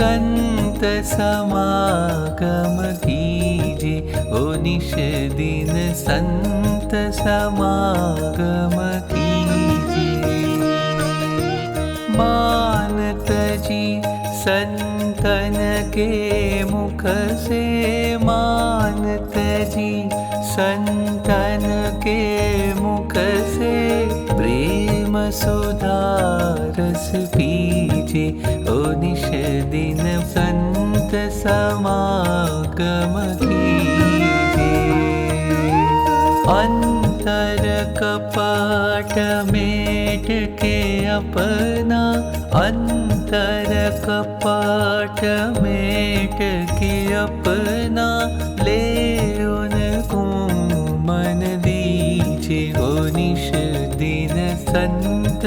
संत समागम कीजे ओ निश दिन संत समागम कीजे मानत जी संतन के मुख से मानत जी संतन के मुख से प्रेम सुधारस पीजे ओ निश दिन संत समागम कीजे अंतर कपाट मेट के अपना। के ले उनको मन हो निश दिन संत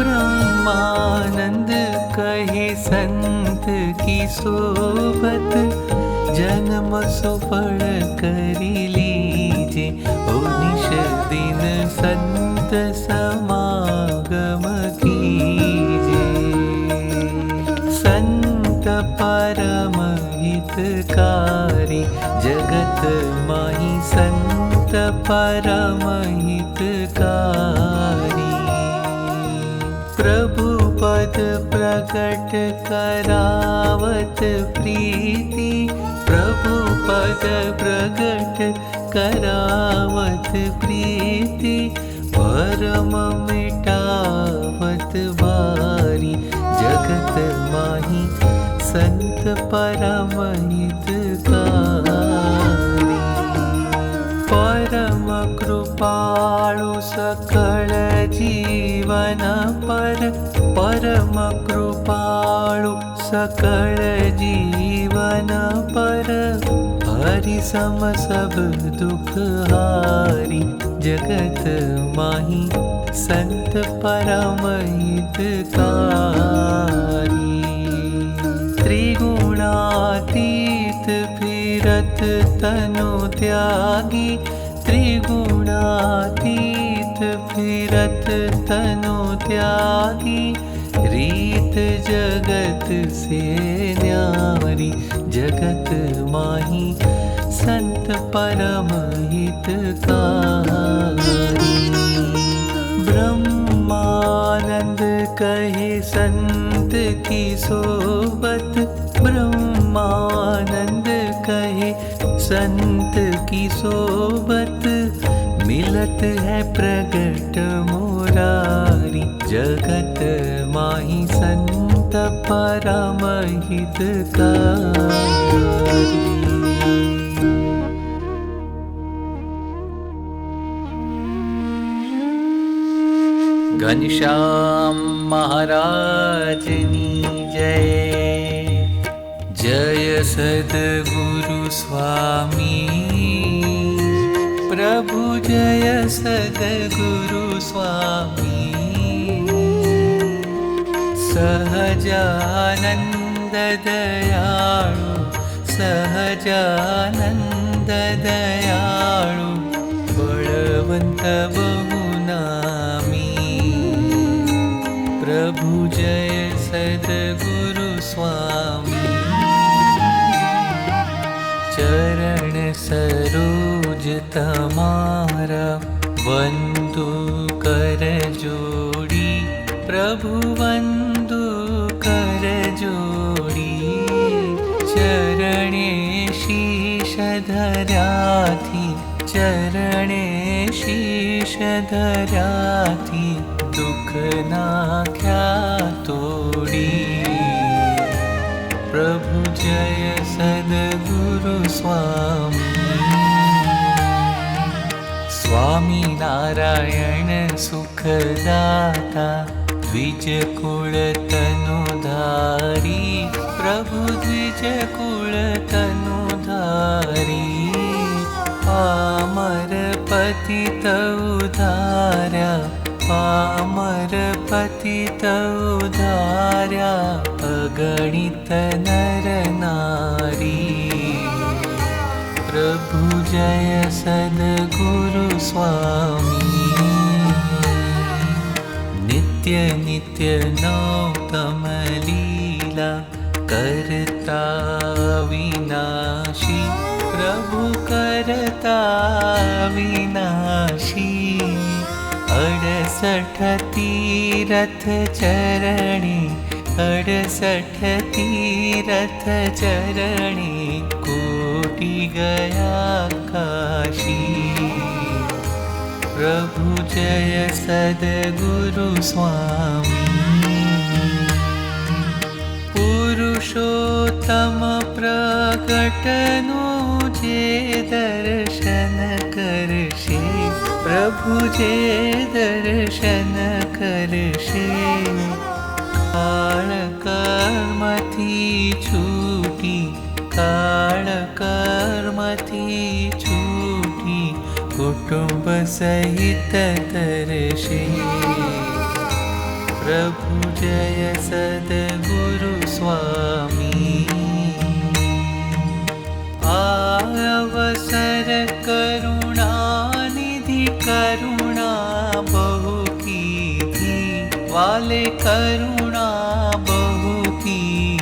ब्रह्मानंद कहे संत की सोबत जन्म सुफल करी लीजे ओ निश दिन संत समागम कीजे संत परम हितकारी जगत माही संत परम हितकारी प्रभु पद प्रकट करावत प्रीति प्रभु पद प्रकट करावत प्रीति परम मिटावत बारी जगत माही संत परम हितकारी। परम कृपाळु सकळ परम कृपाळु सकळ जीवन पर। हरि सम सब दुख हारी जगत माही संत परम हितकारी। त्रिगुणातीत फिरत तनु त्यागी त्रिगुणातीत फिरत तनु त्यागी, रीत जगत से न्यारी जगत माही, संत परम हितकारी ब्रह्मानंद कहे संत की सोबत, ब्रह्मानंद कहे संत की सोबत, मिलत है प्रगट मुरारी जगत माही संत परम हितकारी घनश्याम महाराजनी जय। जय सद्गुरु स्वामी प्रभु जय सद्गुरु स्वामी। सहजानन्द दयाळु सहजानन्द दयाळु बळवन्त प्रभु जय सद्गुरु स्वामी। चरण सरोज तमारा वन्दु कर जोड़ी प्रभु वन्दु कर जोड़ी। चरणे शीश धराथी चरणे शीश धराथी दुख नाख्या प्रभु जय सद्गुरु स्वामी स्वामी नारायण सुख दाता प्रभु द्विजकुलतनुधारी कुळनु धारी पर पति तव धारा पर पति तव अगणित नरनाी प्रभु जय सद्गुरु स्वामी। नित्य नित्य नौतम लीला करता विनाशी प्रभु करता विनाशी। अडसठ तीरथ चरणी अडसठ तीरथ चरणी गया काशी। प्रभु जय सद्गुरु स्वामी। पुरुषोत्तम प्रकटनु जे दर्शन करशे। प्रभु जे दर्शन काळकर्मथी छूटी कुटुम्ब सहित दर्शे। प्रभु जय सद्गुरु स्वामी। आवसर करुणानिधि करुणा बहु कीधी वाले करुणा बहु कीधी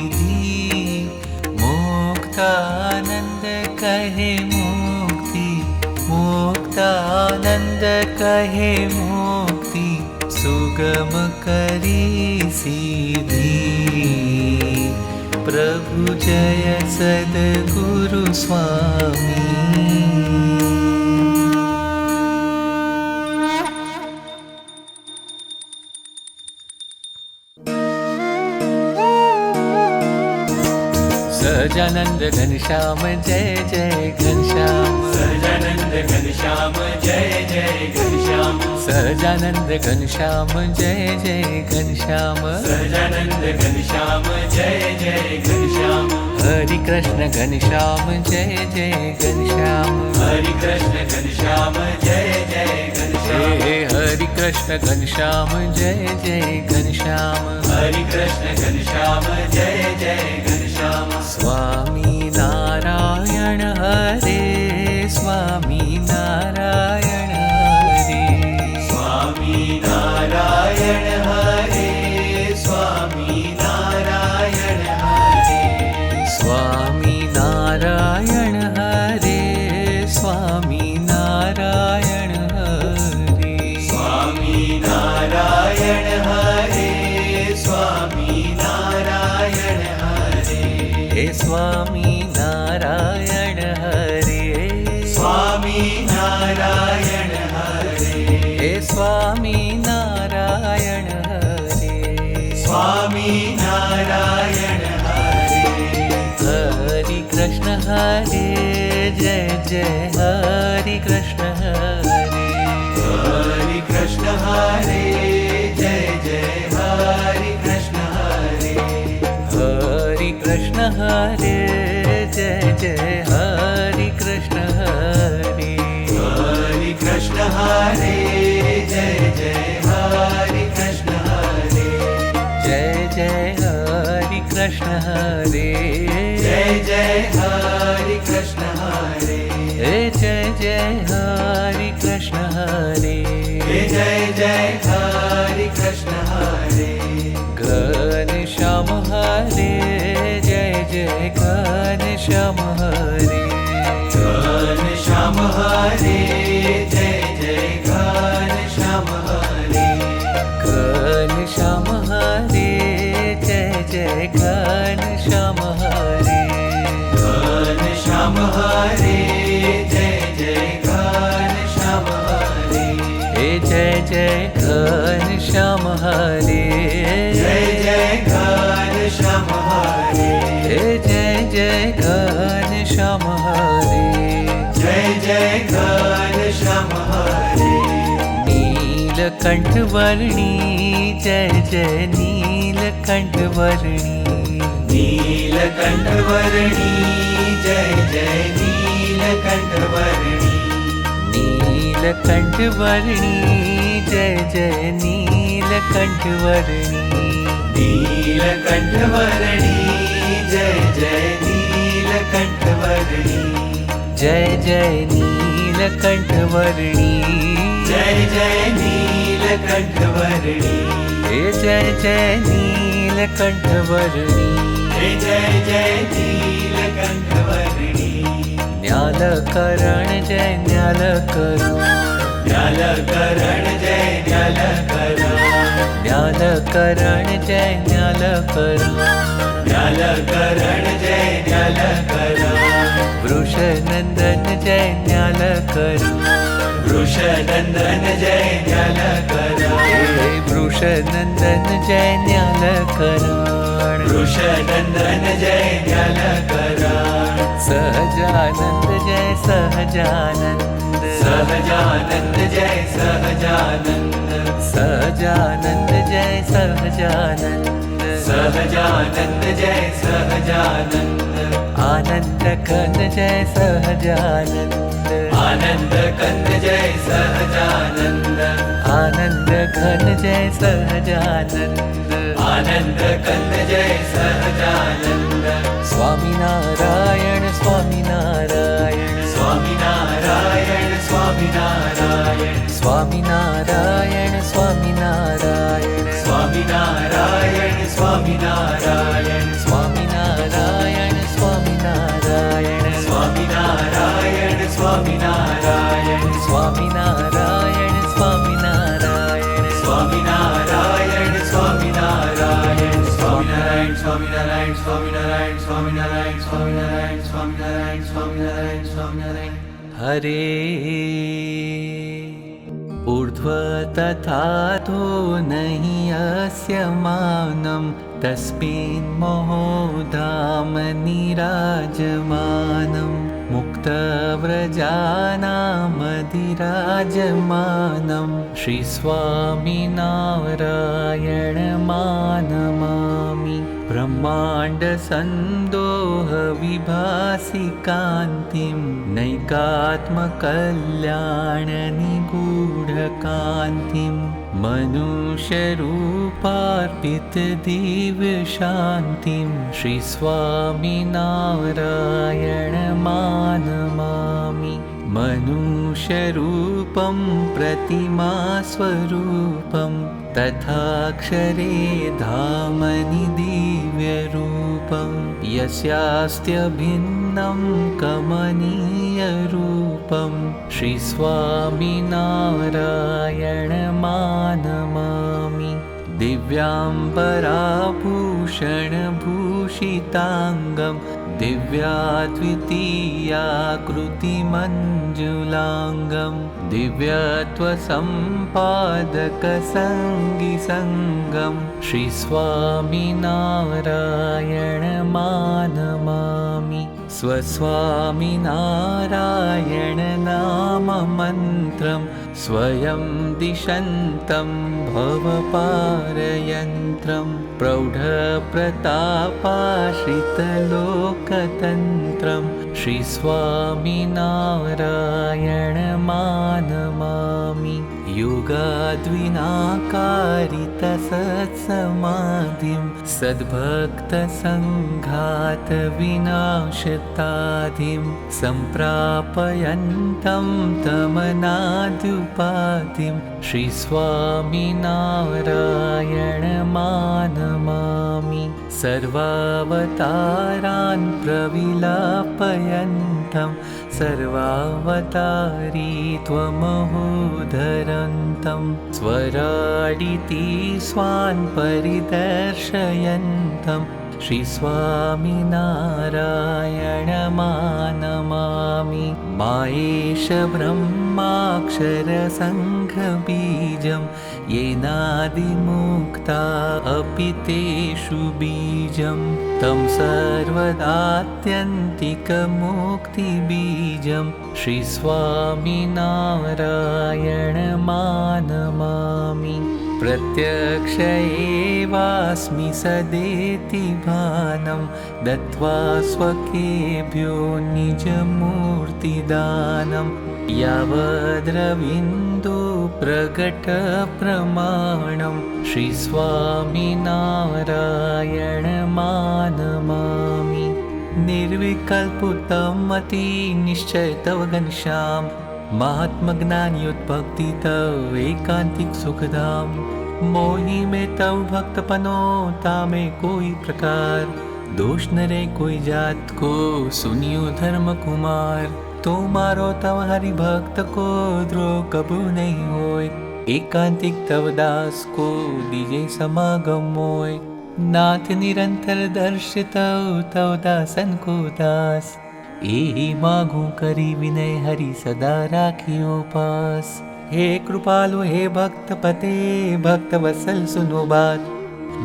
मुक्तानन्द कहे मुक्ति मुक्तानन्द कहे मुक्ति सुगम करी सीधी। प्रभु जय सद गुरु स्वामी। घनश्याम जय जय घनश्याम सजानंद घनश्याम जय जय घनश्याम सजानंद घनश्याम जय जय घनश्याम सजानंद घनश्याम जय जय घनश्याम हरि कृष्ण घनश्याम जय जय घनश्याम हरि कृष्ण घनश्याम जय जय घनश्याम हरि कृष्ण घनश्याम जय जय घनश्याम हरि कृष्ण घनश्याम जय जय घनश्याम स्वामी हरे स्वामी नारायण हरे। स्वामी नारायण हरे स्वामी नारायण हरे। स्वामी नारायण हरे स्वामी नारायण हरे। स्वामी नारायण हरे स्वामी नारायण हरे। स्वामी कृष्ण हरे जय जय हरि कृष्ण हरे। हरि कृष्ण हरे जय जय हरि कृष्ण हरे। हरि कृष्ण हरे जय जय हरि कृष्ण हरे। हरि कृष्ण हरे कृष्ण हरे जय जय हरि कृष्ण हरे हे जय जय हरि कृष्ण हरे हे जय जय हरि श्याम हरे। जय जय घन श्याम हरे। हे जय जय घन श्याम हरे। जय जय घन श्याम हरे। नीलकण्ठवर्णी जय जय नीलकण्ठवर्णी नीलकण्ठवर्णी जय जय नीलकण्ठवर्णी नीलकण्ठवर्णी जय जय नीलकण्ठवर्णी नीलकण्ठवर्णी जय जय नीलकण्ठवर्णी जय जय नीलकण्ठवर्णी जय जय नीलकण्ठवर्णी हे जय जय नीलकण्ठवर्णी जय जय करण जय न्याल करो वृष नन्दन जय न्याल करो न्याल ज्ञान जय न्याल करो वृष नन्दन जय ज्ञान वृष नन्दन जय न्याल करो सहजानन्द जय सहजानन्द। सहजानन्द जय सहजानन्द। सहजानन्द जय सहजानन्द। सहजानन्द जय सहजानन्द। आनन्द घन जय सहजानन्द। आनन्द कन्द जय सहजानन्द। आनन्द घन जय सहजानन्द। आनन्द कन्द जय सहजानन्द। स्वामिनारायण स्वामिनारायण। स्वामिनारायण स्वामिनारायण। स्वामिनारायण स्वामिनारायण। स्वामिनारायण स्वामिनारायण। स्वामिनारायण स्वामिनारायण। स्वामिनारायण स्वामिनारायण। स्वामिनारायण स्वामिनारायण स्वामिनारायण स्वामिनारायण स्वामिनारायण स्वामिनारायण स्वामिनारायण स्वामिनारायण हरे ऊर्ध्व तथा तु नहि अस्य मानं तस्मिन् महोदामनिराजमानं मुक्तव्रजानामधिराजमानं श्रीस्वामिनारायणमानमामि। ब्रह्माण्डसन्दोहविभासि कान्तिं नैकात्मकल्याणनिगूढकान्तिं मनुष्यरूपार्पितदिव्यशान्तिं श्रीस्वामिनारायणमानमामि मनुष्यरूपं प्रतिमास्वरूपं तथाक्षरे धामनि रूपं यस्यास्त्यभिन्नं कमनीयरूपं श्रीस्वामिनारायणमानमामि नारायणमानमामि पराभूषणभूषिताङ्गम् दिव्या द्वितीया कृतिमञ्जुलाङ्गं दिव्यत्वसम्पादकसङ्गिसङ्गं श्रीस्वामिनारायणमानमामि स्वस्वामिनारायणनाममन्त्रम्। नाम मन्त्रम् स्वयं दिशन्तं भवपारयन्त्रं प्रौढप्रतापाश्रितलोकतन्त्रं श्रीस्वामिनारायणमानमामि युगाद्विनाकारितसत्समाधिं सद्भक्तसङ्घातविनाशताधिं सम्प्रापयन्तं तमनाद्युपाधिं श्रीस्वामिनारायणमानमामि सर्वावतारान् प्रविलापयन्तं सर्वावतारी त्वमहोधरन्तं स्वराडिति स्वान् परिदर्शयन्तं श्रीस्वामिनारायणमानमामि मायेश ब्रह्माक्षरसङ्घबीजं येनादिमुक्ता अपि तेषु बीजं तं सर्वदात्यन्तिकमुक्तिबीजं। श्रीस्वामिनारायणमानमामि प्रत्यक्ष एवास्मि सदेति भानं दत्त्वा स्वकेभ्यो निजमूर्तिदानं यावद्रविन्दो प्रकटप्रमाणं श्रीस्वामिनारायणमानमामि निर्विकल्पुतमति निश्चय तव घनश्याम महात्मज्ञानयुद्भक्ति तव एकांतिक सुखधाम मोही में तव भक्तपनो तामे कोई प्रकार दोष न रे कोई जात को सुनियो धर्म कुमार तो मारो तव हरि भक्त को द्रोह कबू नहीं होय एकांतिक तव दास को दीजे समागम मोय नाथ निरंतर दर्श तव तव दासन को दास ए मागू करी विनय हरि सदा राखियो पास। हे कृपालु हे भक्त पते भक्त वसल सुनो बात।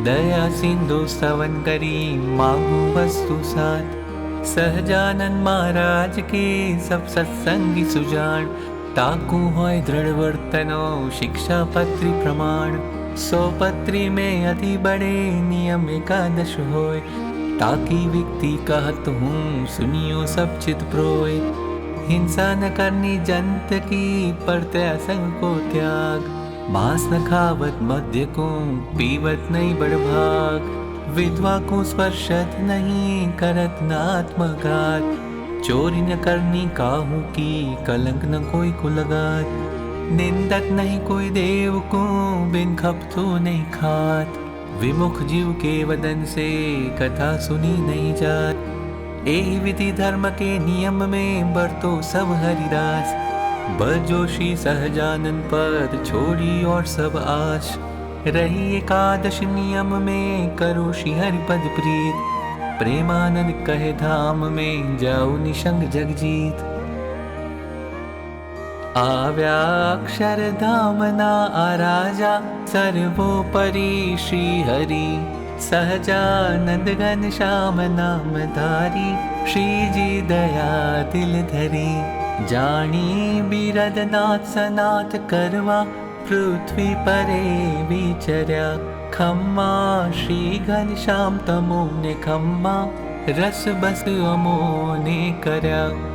दया सिंधु स्तवन करी मांगू वस्तु साथ। सहजानंद महाराज के सब सत्संगी सुजान। टाकू होय दृढ़ वर्तनो शिक्षा पत्री प्रमाण। सौ पत्री में अति बड़े नियम एकादश होय ताकि व्यक्ति कहत हूँ, सुनियो सब चित प्रोय हिंसा न करनी जंत की परत असंग को त्याग। मांस न खावत मध्य को, पीवत नहीं बड़भाग। विधवा को स्पर्शत नहीं, करत न आत्मघात। चोरी न करनी काहू की, कलंक न कोई को लगात। निंदक नहीं कोई देव को, बिन खपतो नहीं खात। विमुख जीव के वदन से कथा सुनी नहीं जात। एही विधि धर्म के नियम में बरतो सब हरिदास बजोशी सहजानंद पद छोड़ी और सब आश। रही एकादश नियम में करो श्री हरिपद प्रीत। प्रेमानंद कहे धाम में जाओ निशंग जगजीत। आराजा सर्वोपरि श्रीहरि। सहजानंद घनश्याम नामधारी श्रीजी दया धरी। बिरदनाथ सनाथ करवा पृथ्वी परे विचर्या। खम्मा श्री तमो ने खम्मा रस बस अमो ने कर्या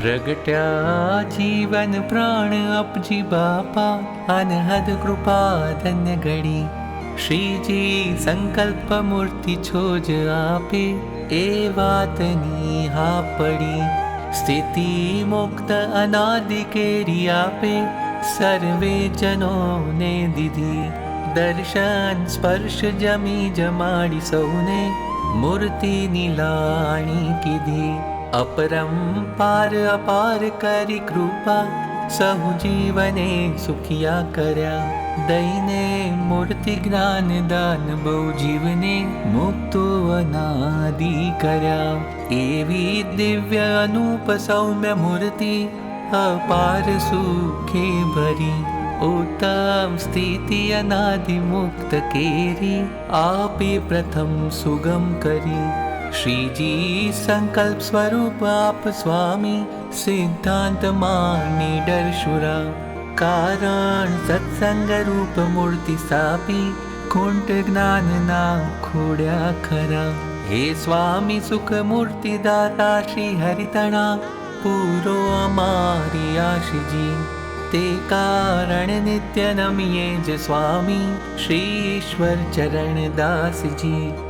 प्रगट्या जीवन प्राण अपजी बापा अनहद कृपा धन्य घड़ी श्रीजी संकल्प मूर्ति छोज आपे ए वातनी हा पड़ी। स्थिति मुक्त अनादि केरी आपे सर्वे जनों ने दीधी दर्शन स्पर्श जमी जमाड़ी सौने मूर्ति कीधी अपरम पार अपार करी कृपा सहु जीवने सुखिया कर्या। दईने मूर्ति ज्ञान दान बहु जीवने मुक्तो अनादि कर्या। एवी दिव्य अनूप सौम्य मूर्ति अपार सुखे भरी। उत्तम स्थिति अनादि मुक्त केरी आपे प्रथम सुगम करी श्रीजी संकल्प स्वरूप आप स्वामी सिद्धांत मानी डरशुरा कारण सत्संग रूप मूर्ति ज्ञान ना खोड्या खरा हे स्वामी सुख मूर्ति दाता श्री हरितणा पूरो अमारी आशिजी। ते कारण नित्य ज स्वामी श्रीश्वर चरण दास जी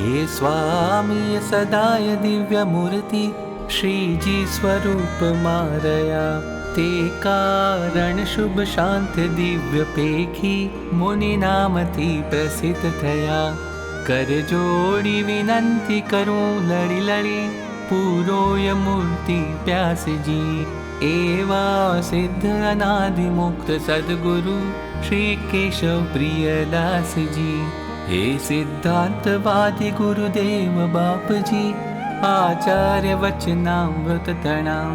हे स्वामी सदाय दिव्यमूर्ति श्रीजी स्वरूप मारया। ते कारणशुभ शान्त दिव्यपेखि मुनिनामति प्रसिद्धया जोडि विनन्ति करु पूर्वय मूर्ति प्यासजि एवा सिद्ध अनादिमुक्त सद्गुरु श्रीकेशप्रियदासजि हे सिद्धान्तवादी गुरुदेव बापजी आचार्यवचनामृततणां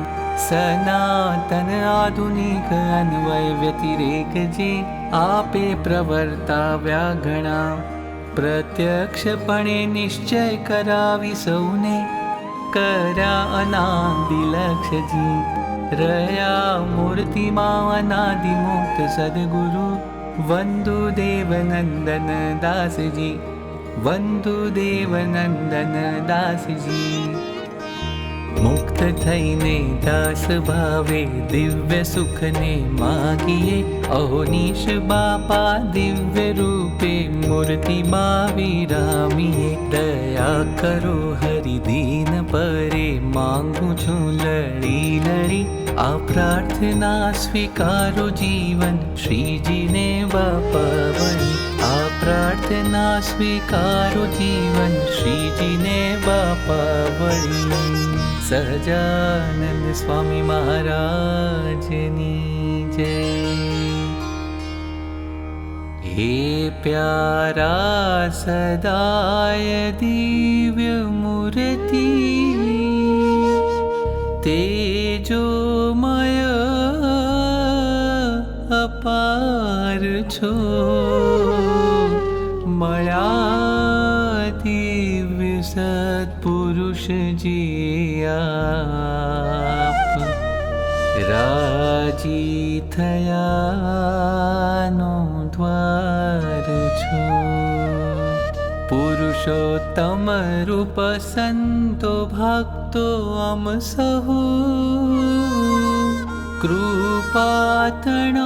सनातन आधुनिक अन्वयव्यतिरेकजी आपे प्रवर्ता व्याघणां प्रत्यक्षपणे निश्चय करावि सौने करा अनादिलक्षजी रया मूर्तिमा अनादिमुक्त सद्गुरु वन्दु देवनन्दन दासी वन्दु देवनन्दन दाजी भावे दिव्यखने मागि औनिश बापा दिव्यरूपे मूर्ति भावीरामि दया करो हरिदिन परे मागु लडि आप्रार्थना स्वीकारो जीवन श्रीजिने वा पावन। आप्रार्थना स्विकारो जीवन श्रीजिने वा पावन। सजानन्द स्वामी महाराजनि हे प्यारा सदाय दिव्यमूर्ति तेजो છો? મળ્યા દિવ્ય સત્પુરુષ આપ. રાજી થયાનો દ્વાર છો. પુરુષોત્તમ રૂપ સંતો ભક્તો અમ સહુ. કૃપાતણા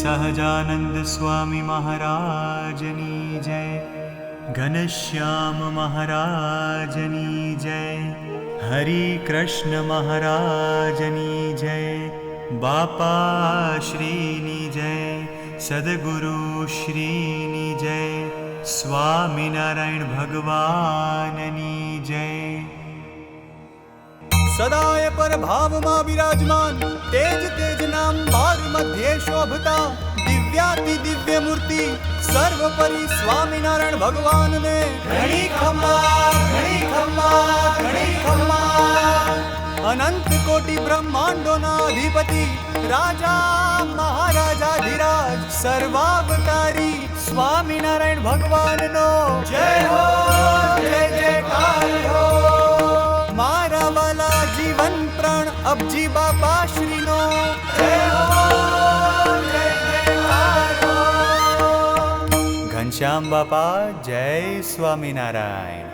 सहजानन्द स्वामी महाराजनि जय। घनश्याम महाराजनि जय। हरि कृष्ण महाराजनि जय। बापा श्रीनि जय। सद्गुरुश्रीनि जय। स्वामिनारायण भगवान्नि जय। સદાય પર ભાવમાં બિરાજમાન તેજ તેજ નામ બાર મધ્યે શોભતા દિવ્યાતિ દિવ્ય મૂર્તિ સર્વપરી સ્વામિનારાયણ ભગવાનને ઘણી ખમ્મા ઘણી ખમ્મા ઘણી ખમ્મા અનંત કોટી બ્રહ્માંડોના અધિપતિ રાજા મહારાજા ધીરાજ સર્વાવતારી સ્વામિનારાયણ ભગવાનનો જય હો જય જયકાર હો અબજી બાપા શ્રીનો જય હો જય જયકાર હો. ઘનશ્યામ બાપા જય સ્વામિનારાયણ